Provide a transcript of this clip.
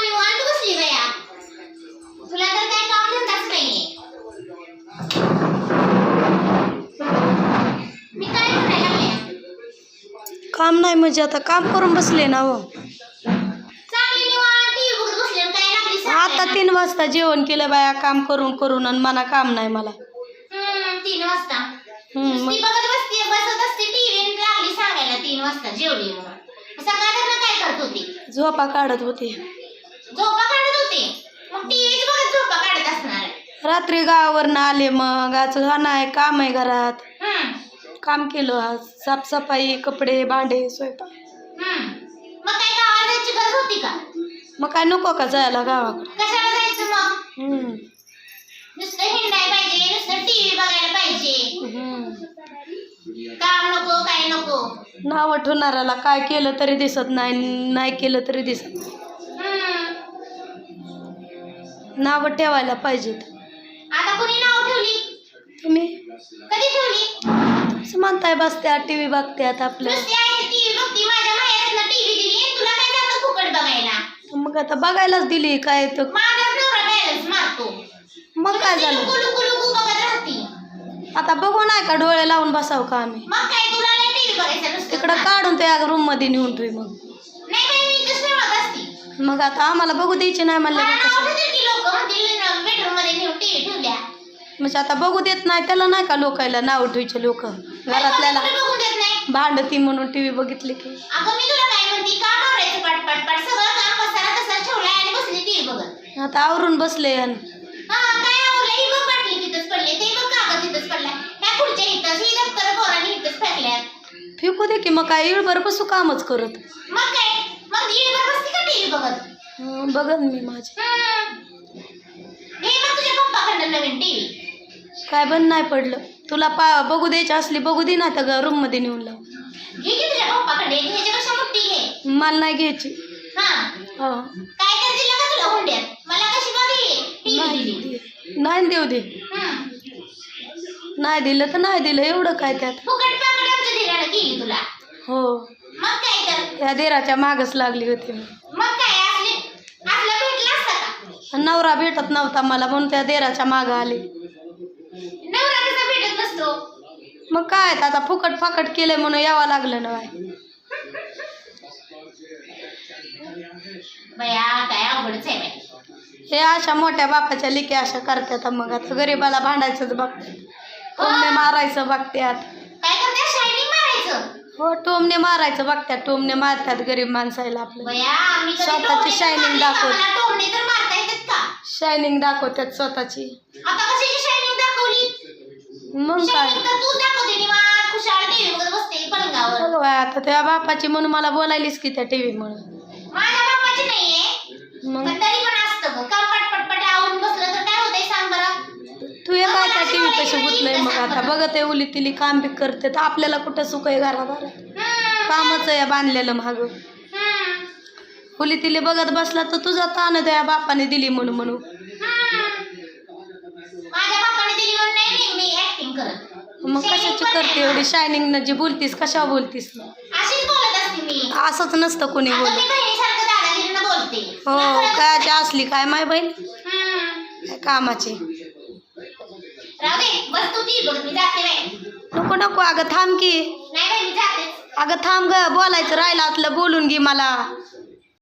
निवांत बसली तुला तर काय काम धंदाच नाहीये मी काय काम नाही म्हणजे आता काम करून बसले ना हो चांगली निवांत टीव्ही बघत बसले काय लागली आता? तीन वाजता जेवण केलं बाया काम करून करून आणि मला काम नाही मला हम्म, तीन वाजता हम्म, ती बघत बसते बसत असते टीव्ही लागली सांगायला तीन वाजता जेवली म्हणून होती. झोपा काढत होते. झोपा काढत होती? मग टीव्हीच बघत झोपा काढत असणार. आहे. रात्री गावावरनं आले मग आज हा नाही काम आहे घरात. हम्म. काम केलं आज साफसफाई कपडे भांडे स्वयंपाक. हम्म. मग काय गावाला जायची गरज होती का? मग काय नको का जायला गावाकडे? कशाला जायचं मग? हम्म, नुसतं हिंडाय पाहिजे नुसतं टीव्ही बघायला पाहिजे. हम्म. काम नको काय नको. नाव ठेवणाऱ्याला काय केलं तरी दिसत नाही नाही केलं तरी दिसत नाही. नाव ठेवायला पाहिजेत. आता कोणी नाव ठेवली? तुम्ही? कधी ठेवली? असं म्हणताय बसत्या टी व्ही आपलं बघती फुकट बघायला? मग आता बघायलाच दिली काय तर मग काय झालं? आता बघू नाही का डोळे लावून बसाव का आम्ही मग काय तुला नाही टीव्ही बघायचं नुसतं तिकडं काढून त्या रूममध्ये नेऊन ठेवी मग. नाही बाई मी इथंच ठेवत असती. मग आता आम्हाला बघू द्यायची नाही म्हणलं मला का नाव कसं ठेवतील की लोक म्हणतील बेडरूममध्ये नेऊन टीव्ही ठेवल्या. म्हणजे आता बघू देत नाही त्याला नाही का लोकायला नाव ठेवायचे लोक? घरातल्याला कोणी बघून देत नाही? भांडती म्हणून टीव्ही बघितली की. अगं मी तुला काय म्हणते का मारायचं पाट पाट पाट सगळं काम पसारा तसाच ठेवलाय आणि बसली टीव्ही बघत? आता आवरून बसले आणि हा काय आवडलं ही बघ बाटली तिथंच पडली ते बघ कागद तिथंच पडलाय ह्या खुर्च्या इथंच ही दप्तर पोरांनी इथंच फेकू दे की मग काय येळभर बसू कामच करत. मग काय? मग येळभर बसती का टीव्ही बघत? हं, बघन मी माझे. हम्म. हे मग तुझ्या पप्पाकडनं नवीन टीव्ही. काय बंद नाही पडलं. तुला पा बघू द्यायची असली बघू दे ना त्या रूममध्ये नेऊन लाव. घे की तुझ्या पप्पाकडे ह्याच्यापेक्षा मोठी घे. मला नाही घ्यायची. हा. हा. काय तर दिलं का तुला हुंड्यात मला कशी बघी? टीव्ही नाही दिली. दे- नाही देऊ दे. हम्म. नाही दिलं तर नाही दिलं एवढं काय त्यात? फुकट केली तुला? हो. मग काय तर. त्या देराच्या मागच लागली होती. मी मग काय असले असलं भेटलं असतं का? नवरा भेटत नव्हता मला म्हणून त्या देराच्या माग आले. नवरा कसा भेटत नसतो? मग काय आता फुकट फाकट केलंय म्हणून यावं लागलं ना बाय बया काय अवघडच आहे बाई. हे अशा मोठ्या बापाच्या लिकी अशा करतात मग. आता गरीबाला भांडायचंच बघतात. टोमणे मारायचं करते शायनिंग मारायचं हो टोमणे मारायचं बघत्यात टोमणे मारतात गरीब माणसाला आपलं. बया आम्ही कधी स्वतःची shining मारली का? दाखवत. मला टोमणे तर मारता येतात का? शायनिंग दाखवतात स्वतःची. आता कशाची शायनिंग दाखवली? मग काय? शायनिंग तर तू दाखवते निवांत खुशाल टीव्ही बघत बसते पलंगावर. बघ बाय, आता त्या बापाची म्हणून मला बोलायलीस की त्या टीव्ही म्हणून माझ्या बापाची नाहीये. मग पण तरी पण असतं ग काम पटपट पट आवरून बसलं तर काय होतंय सांग बरं तू हे काय कशी गुतलंय मग आता. बघत आहे उली तिली काम बी करते तर आपल्याला कुठं सुख आहे हम्म, कामच आहे बांधलेलं माग. उली तिली बघत बसला तर तुझा ताण त्या बापाने दिली म्हणून म्हणून. हम्म. माझ्या बापाने दिली म्हणून नाही नाही मी ऍक्टिंग करत. मग कशाची करते नाही. एवढी. शायनिंग न जी बोलतीस कशावर बोलतीस? असंच नसतं कोणी बोलत. बोलते. हो कायची असली काय माय बहीण. काय कामाची राहू दे बस तू ती बघ मी जाते बाई नको नको अगं थांब की. अगं थांब ग बोलायचं राहिलं आतलं बोलून घे मला.